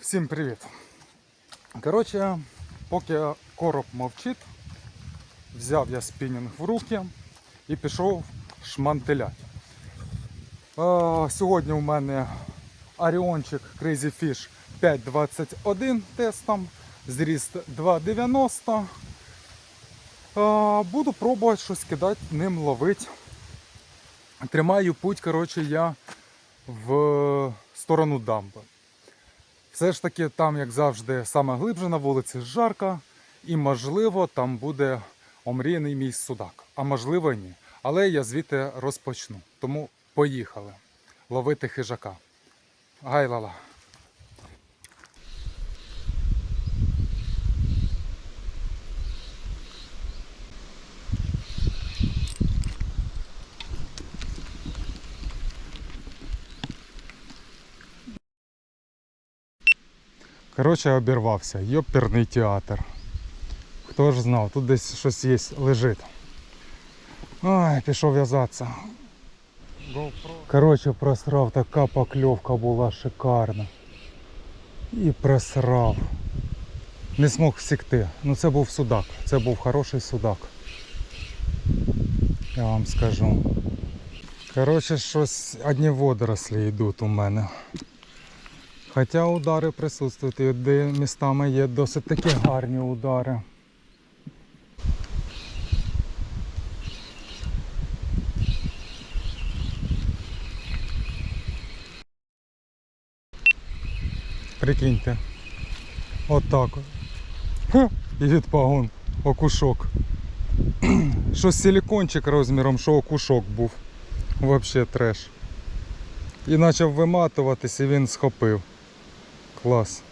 Всім привіт. Коротше, поки короб мовчить, взяв я спінінг в руки і пішов шмантелять. Сьогодні у мене Оріончик Crazy Fish 5.21 тестом, зріст 2.90. Е, Буду пробувати щось кидати, ним ловити. Тримаю путь, коротше, я в сторону дамби. Все ж таки, там, як завжди, саме глибше на вулиці жарка, і можливо там буде омріяний мій судак. А можливо ні. Але я звідти розпочну. Тому поїхали ловити хижака. Гайлала. Коротше, обірвався. Йоперний театр. Хто ж знав, тут десь щось є, лежить. Ой, пішов в'язатися. Коротше, просрав, така покльовка була шикарна. І просрав. Не змог всікти. Ну це був судак. Це був хороший судак. Я вам скажу. Коротше, щось одні водорослі йдуть у мене. Хоча удари присутствують, і де містами є досить такі гарні удари. Прикиньте. Отак от. І відпагон. Окушок. Що силикончик розміром, що окушок був. Вообще треш. І почав виматуватись, і він схопив. Клас.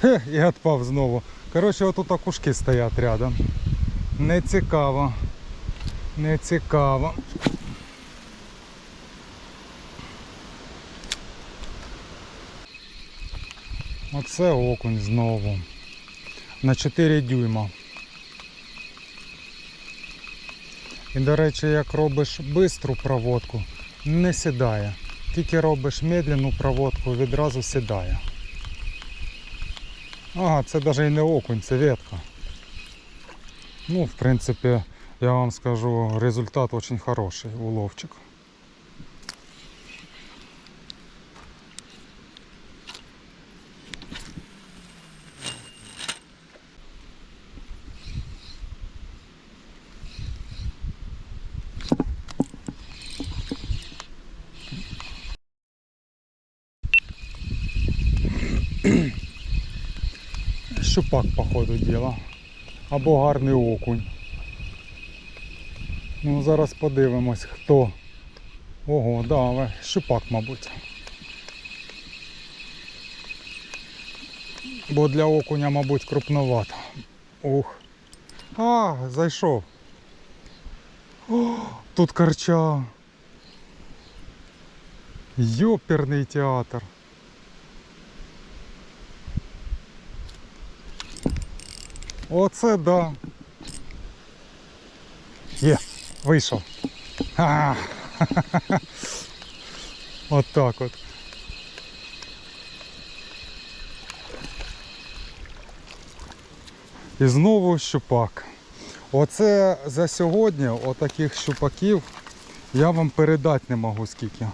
Хе, і відпав знову. Коротше, отут окушки стоять рядом. Не цікаво. Не цікаво. Оце окунь знову. На 4 дюйма. І, до речі, як робиш бистру проводку, не сідає. Тільки робиш медленну проводку, відразу сідає. Ага, це навіть не окунь, це ветка. Ну, в принципі, я вам скажу, результат дуже хороший, уловчик. Щупак, по ходу діла. Або гарний окунь. Ну, зараз подивимось, хто. Ого, да, але щупак, мабуть. Бо для окуня, мабуть, крупновато. Ух. А, зайшов. О, тут корча. Йоперний театр. Оце да. Є, вийшов. А, От так от. І знову щупак. Оце за сьогодні отаких щупаків я вам передати не можу скільки.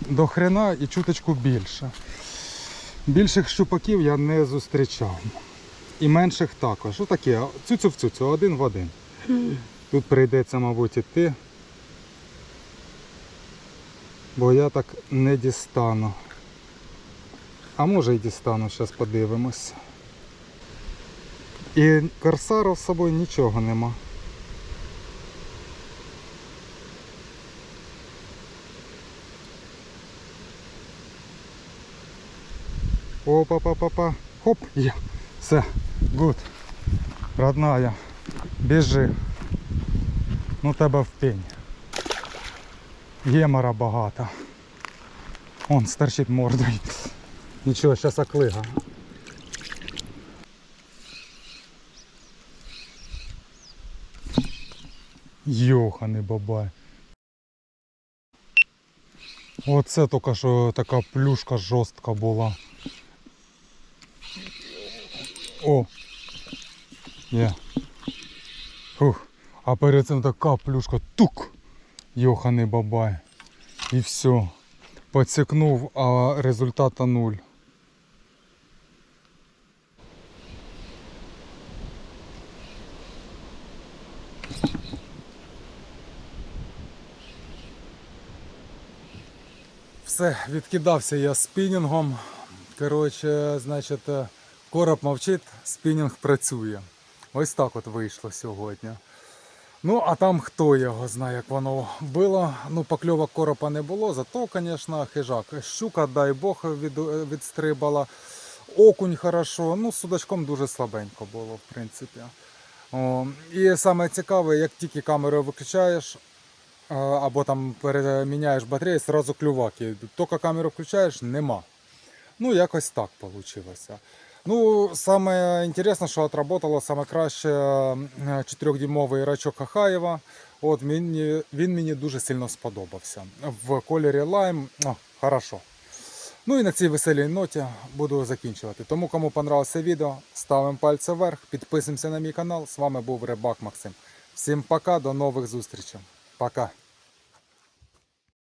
До хрена і чуточку більше. Більших щупаків я не зустрічав. І менших також. Отакі, цюцю в цюцю, один в один. Тут прийдеться, мабуть, іти. Бо я так не дістану. А може і дістану, зараз подивимось. І корсару з собою нічого нема. Опа-па-па-па. Хоп, є. Все, гуд. Родная, біжи. Ну тебе в пень. Гемора багато. Он стерчить мордою. Нічого, зараз оклига. Йоханий бабай. Оце тільки що така плюшка жорстка була. О! Є. Фух. А перед цим така плюшка тук. Йоханий бабай. І все. Подсікнув, а результата нуль. Все, відкидався я спінінгом. Коротше, значить, е, короб мовчить, спінінг працює. Ось так от вийшло сьогодні. Ну, а там хто його знає, як воно було. Ну, покльовок коропа не було, зато, звісно, хижак. Щука, дай Бог, від, відстрибала. Окунь хорошо, ну, з судачком дуже слабенько було, в принципі. О, і саме цікаве, як тільки камеру виключаєш, або там переміняєш батарею, зразу клюваки. Тільки камеру включаєш, нема. Ну, якось так вийшло. Ну, саме інтересне, що отработало саме краще 4-дюймовий рачок Хахаєва. От мені, він мені дуже сильно сподобався. В кольорі лайм. О, хорошо. Ну і на цій веселій ноті буду закінчувати. Тому кому понравилося відео, ставимо пальці вверх, підписуємося на мій канал. З вами був Рибак Максим. Всім пока, до нових зустрічей. Пока.